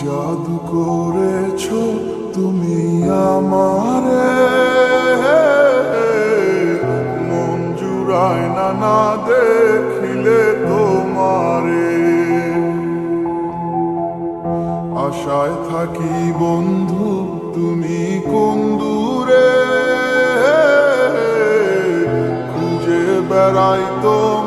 জাদু করেছ তুমি আমারে? জুড়ায় না দেখিলে তোমারে। আশায় থাকি বন্ধু তুমি কোন দূরে? খুঁজে বেড়াই তোমায়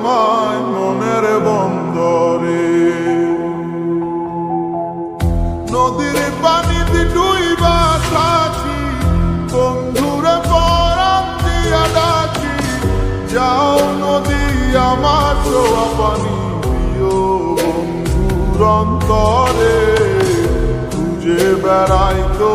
অন্তরে খুঁজে বেড়াই তোমার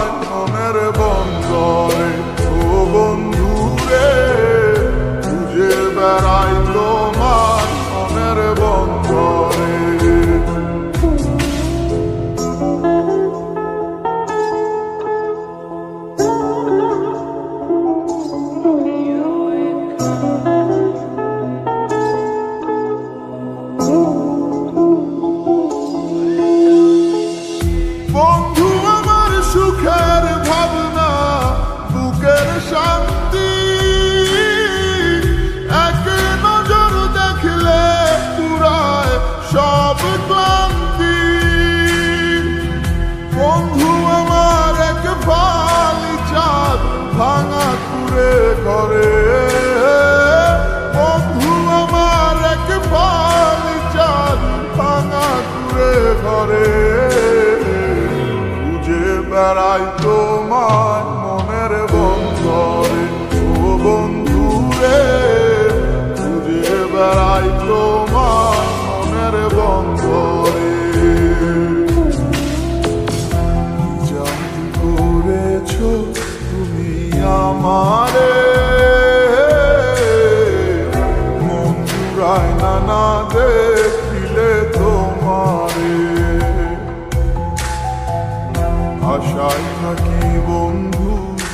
বন্ধরে বন্ধু আমার এক ফালি চাঁদ ভাঙা কুড়ে করে বন্ধু আমার এক ফালি চাঁদ ভাঙা কুড়ে করে বুঝে বেড়াই তোমার মনের বন্ধরে। ও বন্ধু রে বুঝে বেড়াই তোমার মনের বন্ধরে। আশায় থাকি বন্ধু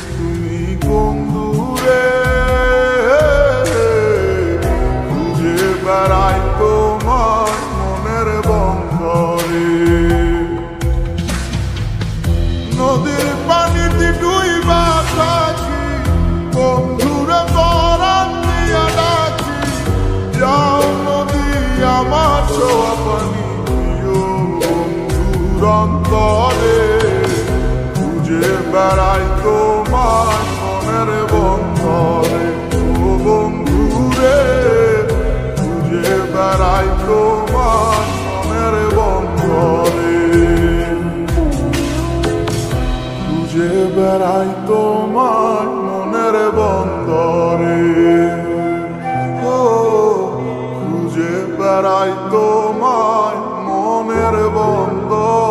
তুমি বন্ধুরে খুঁজে বেড়াই তোমার হারাই তোমার মনের বন্দরে। ও খুঁজে বেড়াই তোমার মনের বন্দর।